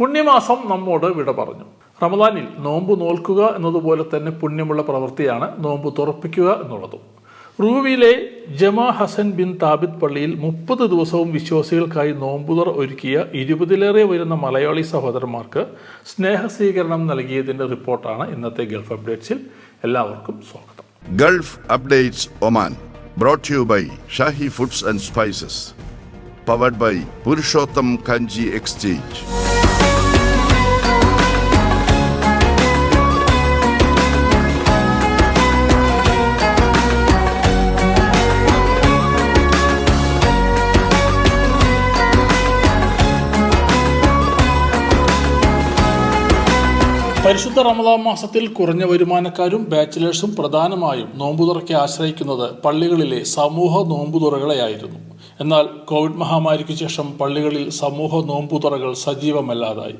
പുണ്യമാസം നമ്മോട് വിട പറഞ്ഞു. റമദാനിൽ നോമ്പ് നോൽക്കുക എന്നതുപോലെ തന്നെ പുണ്യമുള്ള പ്രവൃത്തിയാണ് നോമ്പ് തുറപ്പിക്കുക എന്നുള്ളതും. റൂവിയിലെ ജമാ ഹസൻ ബിൻ താബിദ് പള്ളിയിൽ മുപ്പത് ദിവസവും വിശ്വാസികൾക്കായി നോമ്പുതുറ ഒരുക്കിയ ഇരുപതിലേറെ വരുന്ന മലയാളി സഹോദരന്മാർക്ക് സ്നേഹസ്വീകരണം നൽകിയതിന്റെ റിപ്പോർട്ടാണ് ഇന്നത്തെ ഗൾഫ് അപ്ഡേറ്റ്സിൽ. എല്ലാവർക്കും സ്വാഗതം. Gulf updates Oman brought you by Shahi foods and spices powered by Purushottam Kanji Kanji പരിശുദ്ധ റമദാൻ മാസത്തിൽ കുറഞ്ഞ വരുമാനക്കാരും ബാച്ചിലേഴ്സും പ്രധാനമായും നോമ്പുതുറയ്ക്ക് ആശ്രയിക്കുന്നത് പള്ളികളിലെ സമൂഹ നോമ്പുതുറകളെയായിരുന്നു. എന്നാൽ കോവിഡ് മഹാമാരിക്ക് ശേഷം പള്ളികളിൽ സമൂഹ നോമ്പുതുറകൾ സജീവമല്ലാതായി.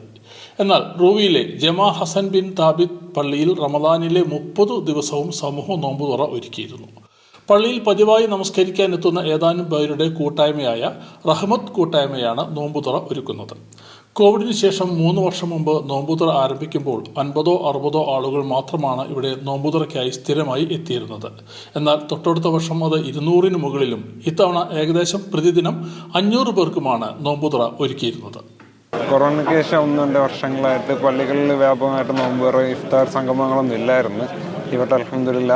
എന്നാൽ റൂവിയിലെ ജമാ ഹസൻ ബിൻ താബിദ് പള്ളിയിൽ റമദാനിലെ മുപ്പത് ദിവസവും സമൂഹ നോമ്പുതുറ ഒരുക്കിയിരുന്നു. പള്ളിയിൽ പതിവായി നമസ്കരിക്കാൻ എത്തുന്ന ഏതാനും പേരുടെ കൂട്ടായ്മയായ റഹ്മത്ത് കൂട്ടായ്മയാണ് നോമ്പുതുറ ഒരുക്കുന്നത്. കോവിഡിന് ശേഷം മൂന്ന് വർഷം മുമ്പ് നോമ്പുതുറ ആരംഭിക്കുമ്പോൾ അൻപതോ അറുപതോ ആളുകൾ മാത്രമാണ് ഇവിടെ നോമ്പുതുറയ്ക്കായി സ്ഥിരമായി എത്തിയിരുന്നത്. എന്നാൽ തൊട്ടടുത്ത വർഷം അത് ഇരുന്നൂറിന് മുകളിലും ഇത്തവണ ഏകദേശം പ്രതിദിനം അഞ്ഞൂറ് പേർക്കുമാണ് നോമ്പുതുറ ഒരുക്കിയിരുന്നത്. കൊറോണയ്ക്ക് ശേഷം ഒന്ന് രണ്ട് വർഷങ്ങളായിട്ട് പള്ളികളിൽ വ്യാപകമായിട്ട് നോമ്പുറ ഇഫ്താർ സംഗമങ്ങളൊന്നും ഇല്ലായിരുന്നു. ഇവിടെ അലഹമില്ല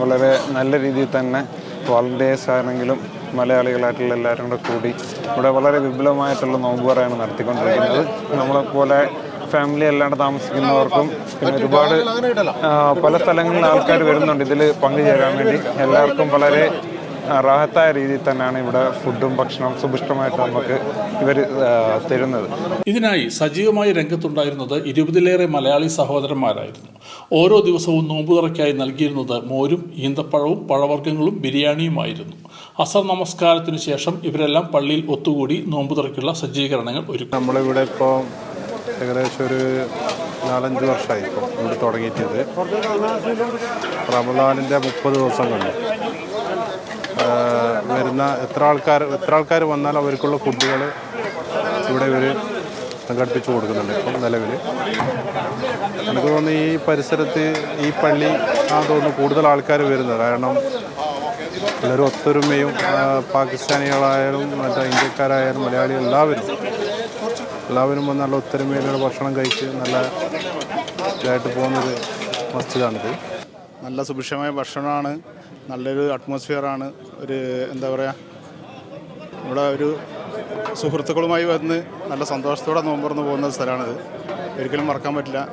വളരെ നല്ല രീതിയിൽ തന്നെ വോളണ്ടിയേഴ്സ് ആണെങ്കിലും മലയാളികളായിട്ടുള്ള എല്ലാവരും കൂടെ കൂടി ഇവിടെ വളരെ വിപുലമായിട്ടുള്ള നോമ്പ് തുറയാണ് നടത്തിക്കൊണ്ടിരിക്കുന്നത്. നമ്മളെപ്പോലെ ഫാമിലി അല്ലാണ്ട് താമസിക്കുന്നവർക്കും പിന്നെ ഒരുപാട് പല സ്ഥലങ്ങളിൽ ആൾക്കാർ വരുന്നുണ്ട്. ഇതിൽ പങ്കുചേരാൻ വേണ്ടി. എല്ലാവർക്കും വളരെ റാഹത്തായ രീതിയിൽ തന്നെയാണ് ഇവിടെ ഫുഡും ഭക്ഷണവും സുഭിഷ്ടമായിട്ട് നമുക്ക് ഇവർ തരുന്നത്. ഇതിനായി സജീവമായി രംഗത്തുണ്ടായിരുന്നത് ഇരുപതിലേറെ മലയാളി സഹോദരന്മാരായിരുന്നു. ഓരോ ദിവസവും നോമ്പുതുറയ്ക്കായി നൽകിയിരുന്നത് മോരും ഈന്തപ്പഴവും പഴവർഗങ്ങളും ബിരിയാണിയുമായിരുന്നു. അസർ നമസ്കാരത്തിന് ശേഷം ഇവരെല്ലാം പള്ളിയിൽ ഒത്തുകൂടി നോമ്പുതുറയ്ക്കുള്ള സജ്ജീകരണങ്ങൾ ഒരുക്കും. നമ്മളിവിടെ ഇപ്പോൾ ഏകദേശം ഒരു നാലഞ്ച് വർഷമായി ഇപ്പോൾ ഇവിടെ തുടങ്ങിയിട്ടത്. റമദാനിന്റെ മുപ്പത് ദിവസം കൊണ്ട്. വരുന്ന എത്ര ആൾക്കാർ എത്ര ആൾക്കാർ വന്നാലും അവർക്കുള്ള ഫുഡുകൾ ഇവിടെ ഇവർ സംഘടിപ്പിച്ചു കൊടുക്കുന്നുണ്ട് ഇപ്പം നിലവിൽ എനിക്ക് തോന്നുന്നു ഈ പരിസരത്ത് ഈ പള്ളി ആ തോന്നുന്നു കൂടുതൽ ആൾക്കാർ വരുന്നത്. കാരണം എല്ലാവരും ഒത്തൊരുമയും പാകിസ്ഥാനികളായാലും മറ്റേ ഇന്ത്യക്കാരായാലും മലയാളികൾ എല്ലാവരും എല്ലാവരും വന്ന് നല്ല ഒത്തൊരുമയിലുള്ള ഭക്ഷണം കഴിച്ച് നല്ല ഇതായിട്ട് പോകുന്നൊരു മസ്ജിദാണിത്. നല്ല സുഭിക്ഷമായ ഭക്ഷണമാണ് നല്ലൊരു അറ്റ്മോസ്ഫിയറാണ് ഒരു എന്താ പറയുക ഇവിടെ ഒരു സുഹൃത്തുക്കളുമായി വന്ന് നല്ല സന്തോഷത്തോടെ നോമ്പറന്ന് പോകുന്ന സ്ഥലമാണിത്. ഒരിക്കലും മറക്കാൻ പറ്റില്ല.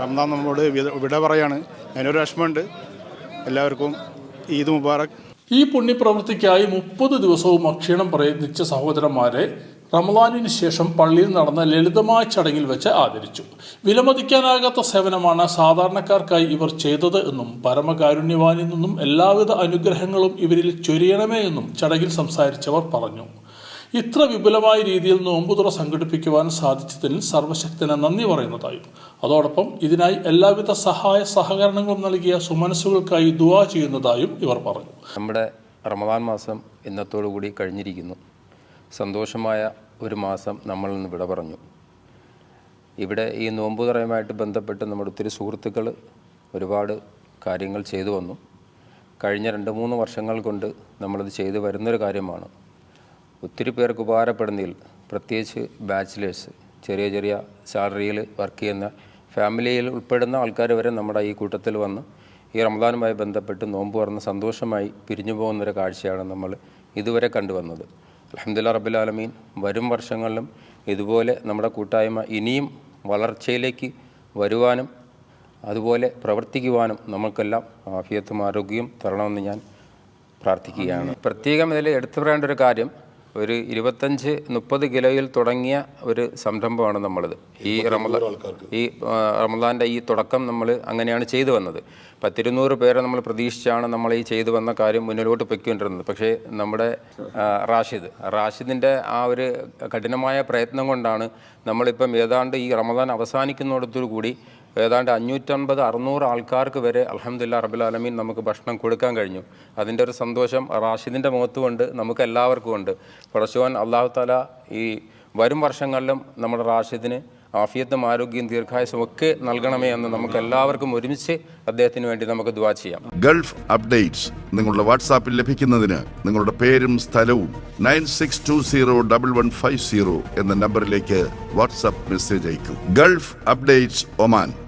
റംദാൻ നമ്മോട് വിട- വിട പറയാണ്. അതിനൊരു വിഷമമുണ്ട്. എല്ലാവർക്കും ഈദ് മുബാറക്. ഈ പുണ്യപ്രവൃത്തിക്കായി മുപ്പത് ദിവസവും അക്ഷീണം പ്രയത്നിച്ച സഹോദരന്മാരെ. റമദാനിന് ശേഷം പള്ളിയിൽ നടന്ന ലളിതമായ ചടങ്ങിൽ വെച്ച് ആദരിച്ചു. വിലമതിക്കാനാകാത്ത സേവനമാണ് സാധാരണക്കാർക്കായി ഇവർ ചെയ്തത് എന്നും പരമകാരുണ്യവാനിൽ നിന്നും എല്ലാവിധ അനുഗ്രഹങ്ങളും ഇവരിൽ ചൊരിയണമേ എന്നും ചടങ്ങിൽ സംസാരിച്ചവർ പറഞ്ഞു. ഇത്ര വിപുലമായ രീതിയിൽ നോമ്പുതുറ സംഘടിപ്പിക്കുവാൻ സാധിച്ചതിന് സർവശക്തന് നന്ദി പറയുന്നതായും. അതോടൊപ്പം ഇതിനായി എല്ലാവിധ സഹായ സഹകരണങ്ങളും നൽകിയ സുമനസ്സുകൾക്കായി ദുവാ ചെയ്യുന്നതായും ഇവർ പറഞ്ഞു. നമ്മുടെ റമദാൻ മാസം ഇന്നത്തോടു കൂടി കഴിഞ്ഞിരിക്കുന്നു. സന്തോഷമായ ഒരു മാസം നമ്മൾ ഇന്ന് വിട പറഞ്ഞു. ഇവിടെ ഈ നോമ്പ് തുറയുമായിട്ട് ബന്ധപ്പെട്ട് നമ്മുടെ ഒത്തിരി സുഹൃത്തുക്കൾ ഒരുപാട് കാര്യങ്ങൾ ചെയ്തു വന്നു. കഴിഞ്ഞ രണ്ട് മൂന്ന് വർഷങ്ങൾ കൊണ്ട് നമ്മളിത് ചെയ്തു വരുന്നൊരു കാര്യമാണ്. ഒത്തിരി പേർക്ക് ഉപകാരപ്പെടുന്നതിൽ പ്രത്യേകിച്ച് ബാച്ചിലേഴ്സ് ചെറിയ ചെറിയ സാലറിയിൽ വർക്ക് ചെയ്യുന്ന ഫാമിലിയിൽ ഉൾപ്പെടുന്ന ആൾക്കാർ വരെ നമ്മുടെ ഈ കൂട്ടത്തിൽ വന്ന് ഈ റമദാനുമായി ബന്ധപ്പെട്ട് നോമ്പ് തുറന്ന് സന്തോഷമായി പിരിഞ്ഞു പോകുന്നൊരു കാഴ്ചയാണ് നമ്മൾ ഇതുവരെ കണ്ടുവന്നത്. അലഹമ്മദില്ല റബ്ബുലാലമീൻ വരും വർഷങ്ങളിലും ഇതുപോലെ നമ്മുടെ കൂട്ടായ്മ ഇനിയും വളർച്ചയിലേക്ക് വരുവാനും അതുപോലെ പ്രവർത്തിക്കുവാനും നമുക്കെല്ലാം ആഫിയത്തും ആരോഗ്യവും തരണമെന്ന് ഞാൻ പ്രാർത്ഥിക്കുകയാണ്. പ്രത്യേകം ഇതിൽ എടുത്തു പറയേണ്ട ഒരു കാര്യം ഒരു ഇരുപത്തഞ്ച് മുപ്പത് കിലോയിൽ തുടങ്ങിയ ഒരു സംരംഭമാണ് നമ്മളിത്. ഈ റമദാൻ ഈ റമദാന്റെ ഈ തുടക്കം നമ്മൾ അങ്ങനെയാണ് ചെയ്തു വന്നത്. പത്തിരുന്നൂറ് പേരെ നമ്മൾ പ്രതീക്ഷിച്ചാണ് നമ്മൾ ഈ ചെയ്തു വന്ന കാര്യം മുന്നിലോട്ട് പൊയ്ക്കൊണ്ടിരുന്നത്. പക്ഷേ നമ്മുടെ റാഷിദ് റാഷിദിന്റെ ആ ഒരു കഠിനമായ പ്രയത്നം കൊണ്ടാണ് നമ്മളിപ്പം ഏതാണ്ട് ഈ റമദാൻ അവസാനിക്കുന്നിടത്തോടു കൂടി ഏതാണ്ട് അഞ്ഞൂറ്റൻപത് അറുന്നൂറ് ആൾക്കാർക്ക് വരെ അലഹമ്മദില്ല റബുലാലമീൻ നമുക്ക് ഭക്ഷണം കൊടുക്കാൻ കഴിഞ്ഞു. അതിന്റെ ഒരു സന്തോഷം റാഷിദിന്റെ മുഖത്തുമുണ്ട് നമുക്ക് എല്ലാവർക്കും ഉണ്ട്. പടശുവാൻ അള്ളാഹു താല ഈ വരും വർഷങ്ങളിലും നമ്മുടെ റാഷിദിന് ആഫിയത്തും ആരോഗ്യവും ദീർഘായുസും ഒക്കെ നൽകണമേ എന്ന് നമുക്ക് എല്ലാവർക്കും ഒരുമിച്ച് അദ്ദേഹത്തിന് വേണ്ടി നമുക്ക് ദുവാ ചെയ്യാം. ഗൾഫ് അപ്ഡേറ്റ്സ് നിങ്ങളുടെ വാട്സാപ്പിൽ ലഭിക്കുന്നതിന് നിങ്ങളുടെ പേരും സ്ഥലവും nine six two zero double one five zero എന്ന നമ്പറിലേക്ക് വാട്സാപ്പ് മെസ്സേജ് അയക്കും. Gulf updates Oman.